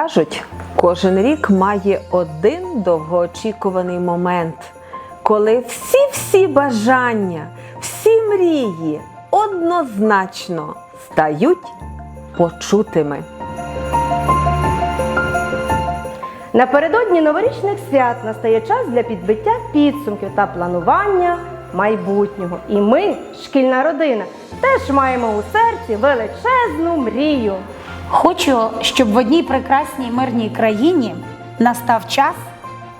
Кажуть, кожен рік має один довгоочікуваний момент, коли всі-всі бажання, всі мрії однозначно стають почутими. Напередодні новорічних свят настає час для підбиття підсумків та планування майбутнього. І ми, шкільна родина, теж маємо у серці величезну мрію. Хочу, щоб в одній прекрасній мирній країні настав час,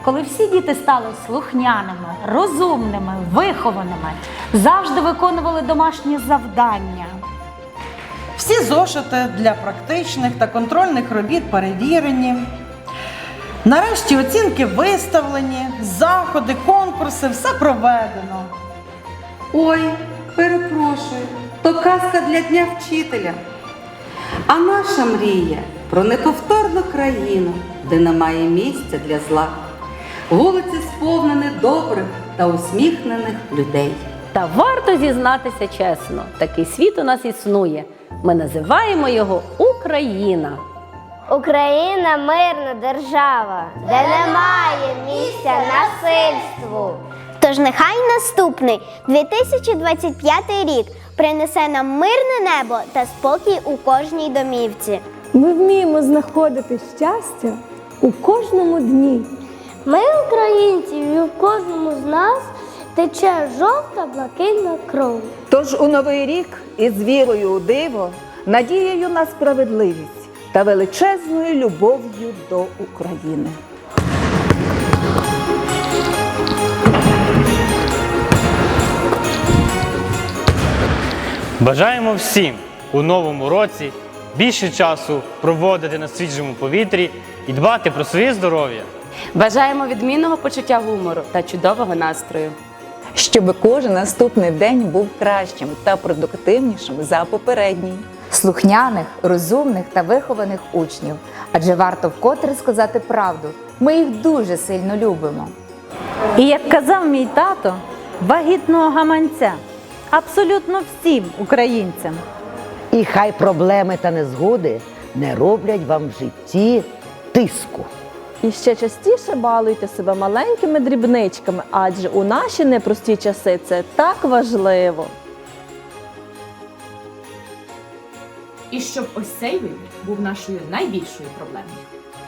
коли всі діти стали слухняними, розумними, вихованими, завжди виконували домашні завдання. Всі зошити для практичних та контрольних робіт перевірені. Нарешті оцінки виставлені, заходи, конкурси, все проведено. Ой, перепрошую, то казка для Дня вчителя. А наша мрія про неповторну країну, де немає місця для зла. Вулиці сповнені добрих та усміхнених людей. Та варто зізнатися чесно, такий світ у нас існує. Ми називаємо його Україна. Україна мирна держава, де немає місця насильству. Тож нехай наступний 2025 рік принесе нам мирне небо та спокій у кожній домівці. Ми вміємо знаходити щастя у кожному дні. Ми, українці, і у кожному з нас тече жовта блакитна кров. Тож у новий рік із вірою у диво, надією на справедливість та величезною любов'ю до України. Бажаємо всім у новому році більше часу проводити на свіжому повітрі і дбати про своє здоров'я. Бажаємо відмінного почуття гумору та чудового настрою. щоб кожен наступний день був кращим та продуктивнішим за попередній. слухняних, розумних та вихованих учнів. Адже варто вкотре сказати правду. Ми їх дуже сильно любимо. І як казав мій тато, вагітного гаманця абсолютно всім українцям. І хай проблеми та незгоди не роблять вам в житті тиску. І ще частіше балуйте себе маленькими дрібничками, адже у наші непрості часи це так важливо. І щоб ось цей вибір був нашою найбільшою проблемою.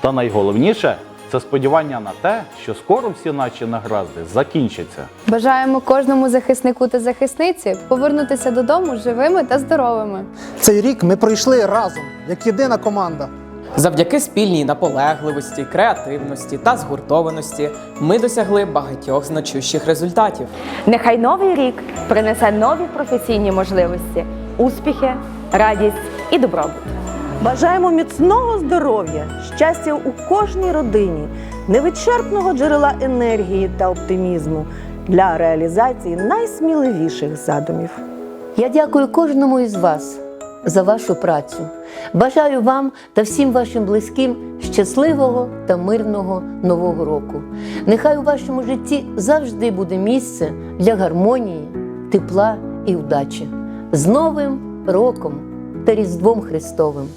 Та найголовніше це сподівання на те, що скоро всі наші награзди закінчаться. Бажаємо кожному захиснику та захисниці повернутися додому живими та здоровими. Цей рік ми пройшли разом, як єдина команда. Завдяки спільній наполегливості, креативності та згуртованості ми досягли багатьох значущих результатів. Нехай новий рік принесе нові професійні можливості, успіхи, радість і добробут. Бажаємо міцного здоров'я, щастя у кожній родині, невичерпного джерела енергії та оптимізму для реалізації найсміливіших задумів. Я дякую кожному із вас за вашу працю. Бажаю вам та всім вашим близьким щасливого та мирного нового року. Нехай у вашому житті завжди буде місце для гармонії, тепла і удачі. З Новим роком та Різдвом Христовим!